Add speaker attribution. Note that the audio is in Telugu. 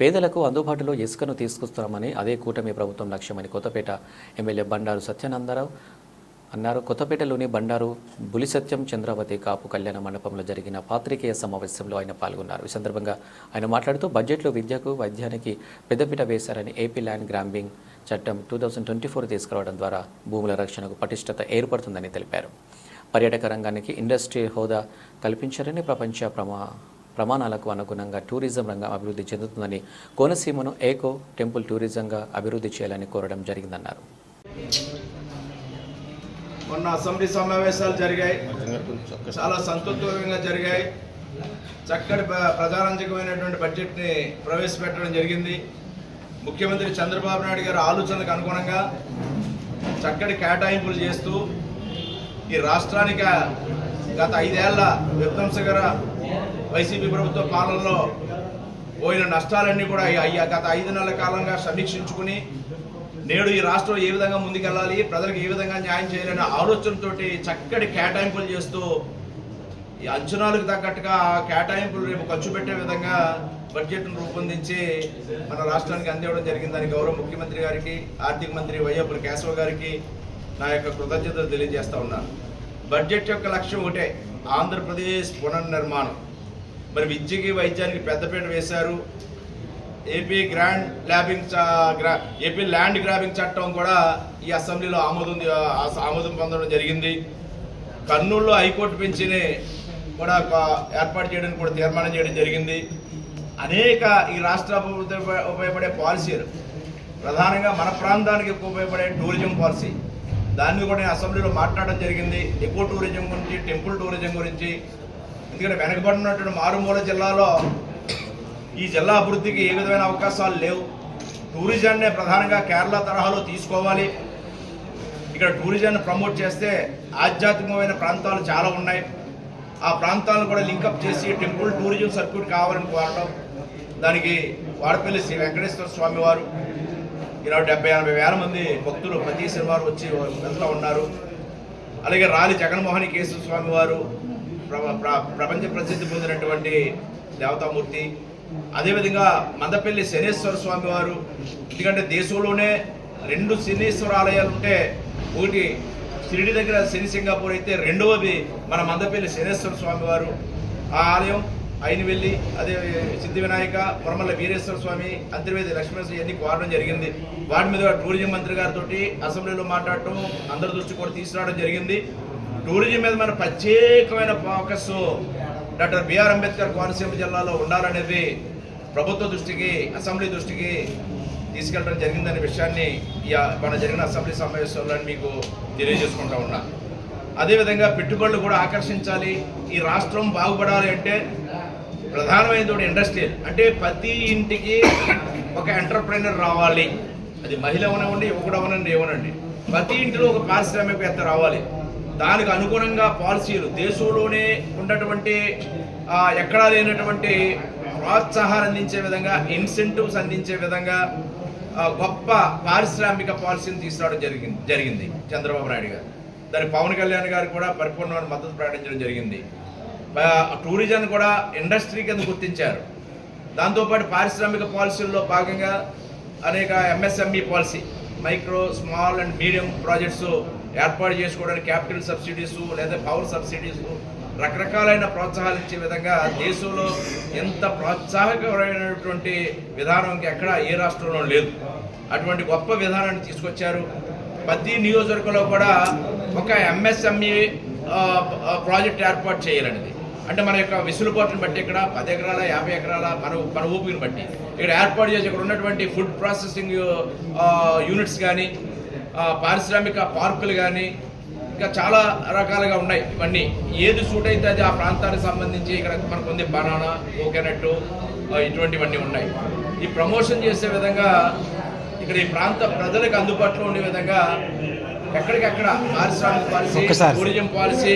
Speaker 1: పేదలకు అందుబాటులో ఇసుకను తీసుకొస్తున్నామని అదే కూటమి ప్రభుత్వం లక్ష్యమని కొత్తపేట ఎమ్మెల్యే బండారు సత్యానందరావు అన్నారు. కొత్తపేటలోని బండారు బులిసత్యం చంద్రావతి కాపు కళ్యాణ మండపంలో జరిగిన పాత్రికేయ సమావేశంలో ఆయన పాల్గొన్నారు. ఈ సందర్భంగా ఆయన మాట్లాడుతూ బడ్జెట్లో విద్యకు వైద్యానికి పెద్దపీట వేశారని ఏపీ ల్యాండ్ గ్రాంబింగ్ చట్టం టూ థౌజండ్ ట్వంటీ ఫోర్ తీసుకురావడం ద్వారా భూముల రక్షణకు పటిష్టత ఏర్పడుతుందని తెలిపారు. పర్యాటక రంగానికి ఇండస్ట్రీ హోదా కల్పించారని ప్రపంచ ప్రమా ప్రమాణాలకు అనుగుణంగా టూరిజం రంగం అభివృద్ధి చెందుతుందని కోనసీమను ఏకో టెంపుల్ టూరిజంగా అభివృద్ధి చేయాలని కోరడం జరిగిందన్నారు.
Speaker 2: మొన్న అసెంబ్లీ సమావేశాలు జరిగాయి. చాలా సంతృప్తికరంగా జరిగాయి. చక్కటి ప్ర- ప్రజారంజకమైనటువంటి బడ్జెట్ని ప్రవేశపెట్టడం జరిగింది. ముఖ్యమంత్రి చంద్రబాబు నాయుడు గారి ఆలోచనలకు అనుగుణంగా చక్కటి కేటాయింపులు చేస్తూ ఈ రాష్ట్రానికి గత ఐదేళ్ళ విధ్వంసకర వైసీపీ ప్రభుత్వ పాలనలో పోయిన నష్టాలన్నీ కూడా అయ్యా గత ఐదు నెలల కాలంగా సమీక్షించుకుని నేడు ఈ రాష్ట్రం ఏ విధంగా ముందుకెళ్ళాలి ప్రజలకు ఏ విధంగా న్యాయం చేయాలనే ఆలోచనతోటి చక్కటి కేటాయింపులు చేస్తూ ఈ అంచనాలకు తగ్గట్టుగా ఆ కేటాయింపులు రేపు ఖర్చు పెట్టే విధంగా బడ్జెట్ను రూపొందించి మన రాష్ట్రానికి అందివ్వడం జరిగిందని గౌరవ ముఖ్యమంత్రి గారికి ఆర్థిక మంత్రి వైఎప్పుడు కేశవ గారికి నా యొక్క కృతజ్ఞతలు తెలియజేస్తా ఉన్నాను. బడ్జెట్ యొక్క లక్ష్యం ఒకటే ఆంధ్రప్రదేశ్ పునర్నిర్మాణం. మరి విద్యకి వైద్యానికి పెద్దపీట వేశారు. ఏపీ గ్రాండ్ ల్యాబింగ్ గ్రా ఏపీ ల్యాండ్ గ్రాబింగ్ చట్టం కూడా ఈ అసెంబ్లీలో ఆమోదం ఆమోదం పొందడం జరిగింది. కర్నూలులో హైకోర్టు బెంచ్ని కూడా ఏర్పాటు చేయడానికి కూడా తీర్మానం చేయడం జరిగింది. అనేక ఈ రాష్ట్ర అభివృద్ధి ఉపయోగపడే పాలసీలు ప్రధానంగా మన ప్రాంతానికి ఉపయోగపడే టూరిజం పాలసీ దాన్ని కూడా అసెంబ్లీలో మాట్లాడడం జరిగింది. ఎకో టూరిజం గురించి టెంపుల్ టూరిజం గురించి ఎందుకంటే వెనకబడినటువంటి మారుమూల జిల్లాలో ఈ జిల్లా అభివృద్ధికి ఏ విధమైన అవకాశాలు లేవు. టూరిజాన్నే ప్రధానంగా కేరళ తరహాలో తీసుకోవాలి. ఇక్కడ టూరిజాన్ని ప్రమోట్ చేస్తే ఆధ్యాత్మికమైన ప్రాంతాలు చాలా ఉన్నాయి. ఆ ప్రాంతాలను కూడా లింకప్ చేసి టెంపుల్ టూరిజం సర్క్యూట్ కావాలని కోరడం దానికి వాడపల్లి శ్రీ వెంకటేశ్వర స్వామి వారు ఈనాడు డెబ్బై ఎనభై వేల మంది భక్తులు ప్రతి శనివారం వచ్చి వెళ్తూ ఉన్నారు. అలాగే రాలి జగన్మోహన్ కేశవ స్వామి వారు ప్రపంచ ప్రసిద్ధి పొందినటువంటి దేవతామూర్తి. అదేవిధంగా మందపల్లి శనేశ్వర స్వామి వారు. ఎందుకంటే దేశంలోనే రెండు శనీశ్వర ఆలయాలు ఉంటే ఒకటి షిరిడి దగ్గర శని సింగాపూర్ అయితే రెండవది మన మందపల్లి శనేశ్వర స్వామి వారు. ఆ ఆలయం అయినవెల్లి వెళ్ళి అదే సిద్ధి వినాయక పొరమల్ల వీరేశ్వర స్వామి అంతర్వేది లక్ష్మీనరసింహ ఇవన్నీ కోరడం జరిగింది. వాటి మీద టూరిజం మంత్రి గారితో అసెంబ్లీలో మాట్లాడటం అందరి దృష్టి కూడా తీసుకురావడం జరిగింది. టూరిజం మీద మన ప్రత్యేకమైన focus doctor B R Ambedkar Konaseema జిల్లాలో ఉండాలనేది ప్రభుత్వ దృష్టికి అసెంబ్లీ దృష్టికి తీసుకెళ్ళడం జరిగిందనే విషయాన్ని మన జరిగిన అసెంబ్లీ సమావేశంలో మీకు తెలియజేసుకుంటా ఉన్నా. అదేవిధంగా పెట్టుబడులు కూడా ఆకర్షించాలి. ఈ రాష్ట్రం బాగుపడాలి అంటే ప్రధానమైనటువంటి ఇండస్ట్రియల్ అంటే ప్రతి ఇంటికి ఒక ఎంటర్ప్రైనర్ రావాలి. అది మహిళ అవనివ్వండి యువకుడు అవనండి ఏమనండి. ప్రతి ఇంటిలో ఒక పారిశ్రామికవేత్త రావాలి. దానికి అనుగుణంగా పాలసీలు దేశంలోనే ఉన్నటువంటి ఎక్కడా లేనటువంటి ప్రోత్సాహాలు అందించే విధంగా ఇన్సెంటివ్స్ అందించే విధంగా గొప్ప పారిశ్రామిక పాలసీని తీసుకురావడం జరిగింది జరిగింది చంద్రబాబు నాయుడు గారు. దాని పవన్ కళ్యాణ్ గారు కూడా పరిపూర్ణమైన మద్దతు ప్రకటించడం జరిగింది. టూరిజం కూడా ఇండస్ట్రీ కింద గుర్తించారు. దాంతోపాటు పారిశ్రామిక పాలసీల్లో భాగంగా అనేక MSME policy micro small and medium projects ఏర్పాటు చేసుకోవడానికి క్యాపిటల్ సబ్సిడీస్ లేదా పవర్ సబ్సిడీస్ రకరకాలైన ప్రోత్సాహాలు ఇచ్చే విధంగా దేశంలో ఎంత ప్రోత్సాహకరమైనటువంటి విధానం ఎక్కడ ఏ రాష్ట్రంలో లేదు. అటువంటి గొప్ప విధానాన్ని తీసుకొచ్చారు. ప్రతి నియోజకవర్గంలో కూడా ఒక ఎంఎస్ఎంఈ ప్రాజెక్ట్ ఏర్పాటు చేయాలనేది. అంటే మన యొక్క విసులుబాటుని బట్టి ఇక్కడ పది ఎకరాల యాభై ఎకరాల మన మన ఊపిని బట్టి. ఇక్కడ ఏర్పాటు చేసి ఇక్కడ ఉన్నటువంటి ఫుడ్ ప్రాసెసింగ్ యూనిట్స్ కానీ పారిశ్రామిక పార్కులు కానీ ఇంకా చాలా రకాలుగా ఉన్నాయి ఇవన్నీ ఏది సూట్ అయితే అది ఆ ప్రాంతానికి సంబంధించి ఇక్కడ మనకు ఉంది బనానా కోకోనట్ ఇటువంటివన్నీ ఉన్నాయి ఈ ప్రమోషన్ చేసే విధంగా ఇక్కడ ఈ ప్రాంత ప్రజలకు అందుబాటులో ఉండే విధంగా ఎక్కడికక్కడ పారిశ్రామిక పాలసీ. Tourism policy